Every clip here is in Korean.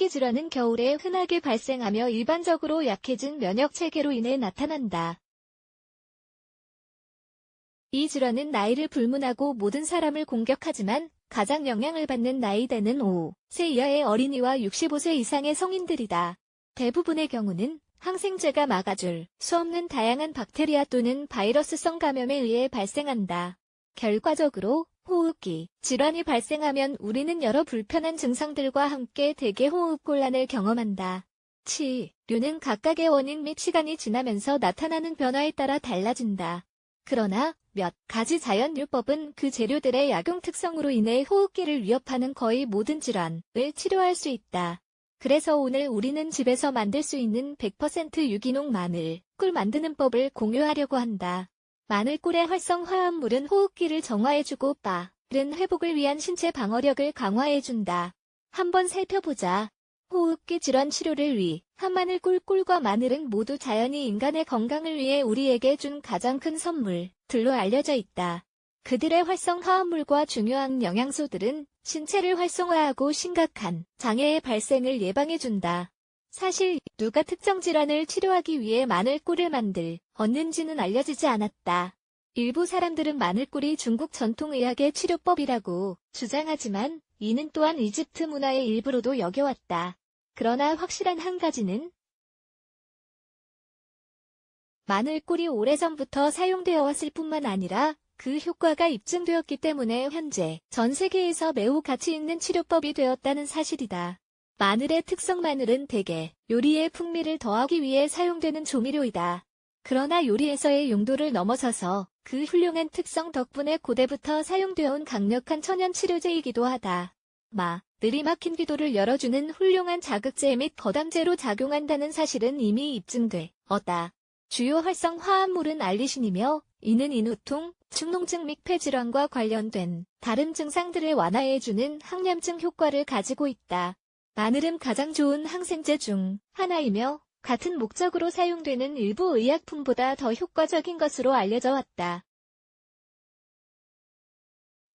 호흡기 질환은 겨울에 흔하게 발생하며 일반적으로 약해진 면역 체계로 인해 나타난다. 이 질환은 나이를 불문하고 모든 사람을 공격하지만 가장 영향을 받는 나이대는 5세 이하의 어린이와 65세 이상의 성인들이다. 대부분의 경우는 항생제가 막아줄 수 없는 다양한 박테리아 또는 바이러스성 감염에 의해 발생한다. 결과적으로 호흡기 질환이 발생하면 우리는 여러 불편한 증상들과 함께 대개 호흡곤란을 경험한다. 치료는 각각의 원인 및 시간이 지나면서 나타나는 변화에 따라 달라진다. 그러나 몇 가지 자연요법은 그 재료들의 약용 특성으로 인해 호흡기를 위협하는 거의 모든 질환을 치료할 수 있다. 그래서 오늘 우리는 집에서 만들 수 있는 100% 유기농 마늘 꿀 만드는 법을 공유하려고 한다. 마늘꿀의 활성 화합물은 호흡기를 정화해주고 빠른 회복을 위한 신체 방어력을 강화해준다. 한번 살펴보자. 호흡기 질환 치료를 위한 마늘꿀 꿀과 마늘은 모두 자연이 인간의 건강을 위해 우리에게 준 가장 큰 선물들로 알려져 있다. 그들의 활성 화합물과 중요한 영양소들은 신체를 활성화하고 심각한 장애의 발생을 예방해준다. 사실 누가 특정 질환을 치료하기 위해 마늘꿀을 만들 얻는지는 알려지지 않았다. 일부 사람들은 마늘꿀이 중국 전통의학의 치료법이라고 주장하지만 이는 또한 이집트 문화의 일부로도 여겨왔다. 그러나 확실한 한 가지는 마늘꿀이 오래전부터 사용되어 왔을 뿐만 아니라 그 효과가 입증되었기 때문에 현재 전 세계에서 매우 가치 있는 치료법이 되었다는 사실이다. 마늘의 특성 마늘은 대개 요리에 풍미를 더하기 위해 사용되는 조미료이다. 그러나 요리에서의 용도를 넘어서서 그 훌륭한 특성 덕분에 고대부터 사용되어 온 강력한 천연 치료제이기도 하다. 마, 늘이 막힌 기도를 열어주는 훌륭한 자극제 및 거담제로 작용한다는 사실은 이미 입증돼 얻다. 주요 활성 화합물은 알리신이며 이는 인후통, 축농증 및 폐질환과 관련된 다른 증상들을 완화해주는 항염증 효과를 가지고 있다. 마늘은 가장 좋은 항생제 중 하나이며 같은 목적으로 사용되는 일부 의약품보다 더 효과적인 것으로 알려져 왔다.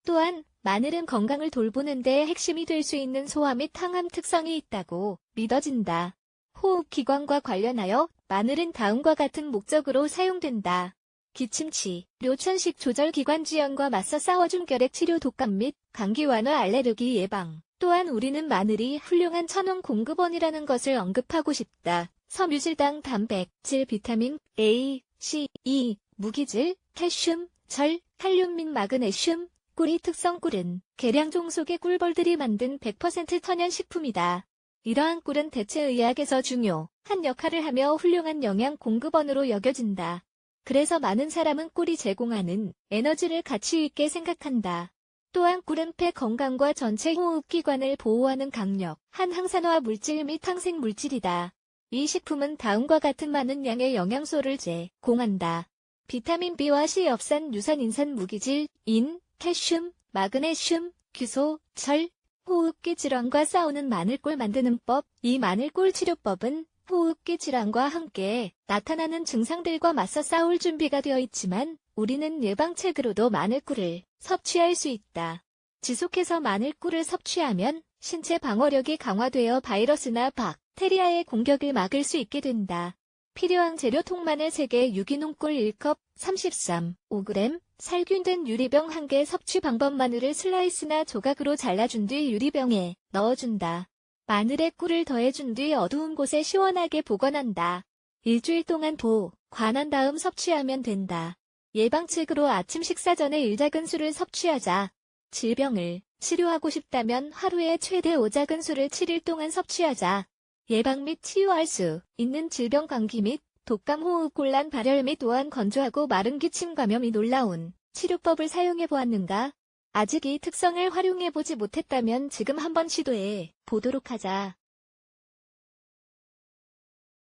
또한 마늘은 건강을 돌보는 데 핵심이 될 수 있는 소화 및 항암 특성이 있다고 믿어진다. 호흡기관과 관련하여 마늘은 다음과 같은 목적으로 사용된다. 기침치, 료천식 조절 기관지염과 맞서 싸워준 결핵 치료 독감 및 감기 완화 알레르기 예방. 또한 우리는 마늘이 훌륭한 천원 공급원이라는 것을 언급하고 싶다. 섬유질당 단백 질 비타민 A, C, E, 무기질, 칼슘, 절, 칼륨 및 마그네슘, 꿀이 특성 꿀은 계량 종속의 꿀벌들이 만든 100% 천연 식품이다. 이러한 꿀은 대체 의학에서 중요한 역할을 하며 훌륭한 영양 공급원으로 여겨진다. 그래서 많은 사람은 꿀이 제공하는 에너지를 가치 있게 생각한다. 또한 폐 건강과 전체 호흡기관을 보호하는 강력, 한 항산화 물질 및 항생 물질이다. 이 식품은 다음과 같은 많은 양의 영양소를 제공한다. 비타민 B와 C 엽산 유산 인산 무기질, 인, 칼슘, 마그네슘, 규소, 철, 호흡기 질환과 싸우는 마늘꿀 만드는 법. 이 마늘꿀 치료법은 호흡기 질환과 함께 나타나는 증상들과 맞서 싸울 준비가 되어 있지만 우리는 예방책으로도 마늘꿀을 섭취할 수 있다. 지속해서 마늘꿀을 섭취하면 신체 방어력이 강화되어 바이러스나 박테리아의 공격을 막을 수 있게 된다. 필요한 재료 통마늘 3개 유기농 꿀 1컵 33, 5g 살균된 유리병 1개 섭취 방법 마늘을 슬라이스나 조각으로 잘라준 뒤 유리병에 넣어준다. 마늘에 꿀을 더해준 뒤 어두운 곳에 시원하게 보관한다. 일주일 동안 보관한 다음 섭취하면 된다. 예방책으로 아침 식사 전에 일작은 술을 섭취하자. 질병을 치료하고 싶다면 하루에 최대 5작은 술을 7일 동안 섭취하자. 예방 및 치유할 수 있는 질병 감기 및 독감 호흡곤란 발열 및 또한 건조하고 마른 기침 감염이 놀라운 치료법을 사용해 보았는가? 아직 이 특성을 활용해 보지 못했다면 지금 한번 시도해 보도록 하자.